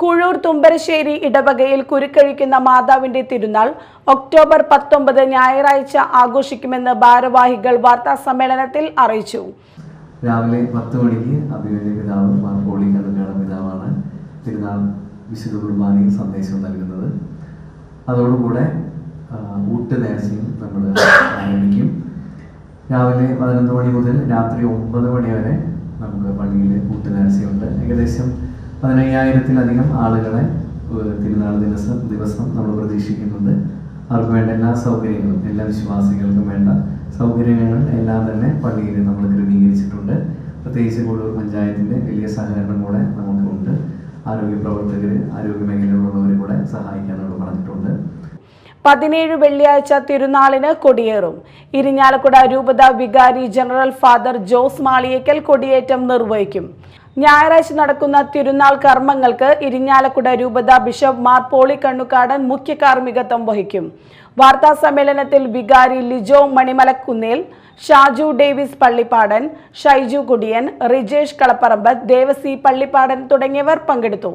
കുഴൂർ തുമ്പരശ്ശേരി ഇടവകയിൽ കുരുക്കഴിക്കുന്ന മാതാവിന്റെ തിരുനാൾ ഒക്ടോബർ പത്തൊമ്പത് ഞായറാഴ്ച ആഘോഷിക്കുമെന്ന് ഭാരവാഹികൾ വാർത്താ സമ്മേളനത്തിൽ അറിയിച്ചു. രാവിലെ പത്ത് മണിക്ക് അഭിമന്യ പിതാവ് പിതാവാണ് തിരുനാൾ വിശുദ്ധ കുർബാനയിൽ സന്ദേശം നൽകുന്നത്. അതോടുകൂടെ ഊട്ട് നേർച്ചയും നമ്മൾ ആരംഭിക്കും. രാവിലെ പതിനൊന്ന് മണി മുതൽ രാത്രി ഒമ്പത് മണി വരെ നമുക്ക് പള്ളിയിൽ ഊട്ട് നേർച്ചയുണ്ട്. ഏകദേശം പതിനയ്യായിരത്തിലധികം ആളുകളെ തിരുനാൾ ദിവസം ദിവസം നമ്മൾ പ്രതീക്ഷിക്കുന്നുണ്ട്. അവർക്ക് വേണ്ട എല്ലാ സൗകര്യങ്ങളും എല്ലാ വിശ്വാസികൾക്കും വേണ്ട സൗകര്യങ്ങൾ എല്ലാം തന്നെ പള്ളിയിൽ നമ്മൾ ക്രമീകരിച്ചിട്ടുണ്ട്. പ്രത്യേകിച്ച് കൂടൂർ പഞ്ചായത്തിന്റെ വലിയ സഹകരണം കൂടെ നമുക്കുണ്ട്. ആരോഗ്യ പ്രവർത്തകർ ആരോഗ്യ മേഖലയിലുള്ളവർ കൂടെ സഹായിക്കാനുള്ള പറഞ്ഞിട്ടുണ്ട്. പതിനേഴ് വെള്ളിയാഴ്ച തിരുനാളിന് കൊടിയേറും. ഇരിഞ്ഞാലക്കുട രൂപത വികാരി ജനറൽ ഫാദർ ജോസ് മാളിയേക്കൽ കൊടിയേറ്റം നിർവഹിക്കും. ഞായറാഴ്ച നടക്കുന്ന തിരുനാൾ കർമ്മങ്ങൾക്ക് ഇരിഞ്ഞാലക്കുട രൂപത ബിഷപ്പ് മാർ പോളി കണ്ണുക്കാടൻ മുഖ്യ കാർമ്മികത്വം വഹിക്കും. വാർത്താ സമ്മേളനത്തിൽ വികാരി ലിജോ മണിമലക്കുന്നേൽ ഷാജു ഡേവിസ് പള്ളിപ്പാടൻ ഷൈജു കുടിയൻ റിജേഷ് കളപ്പറമ്പ് ദേവസി പള്ളിപ്പാടൻ തുടങ്ങിയവർ പങ്കെടുത്തു.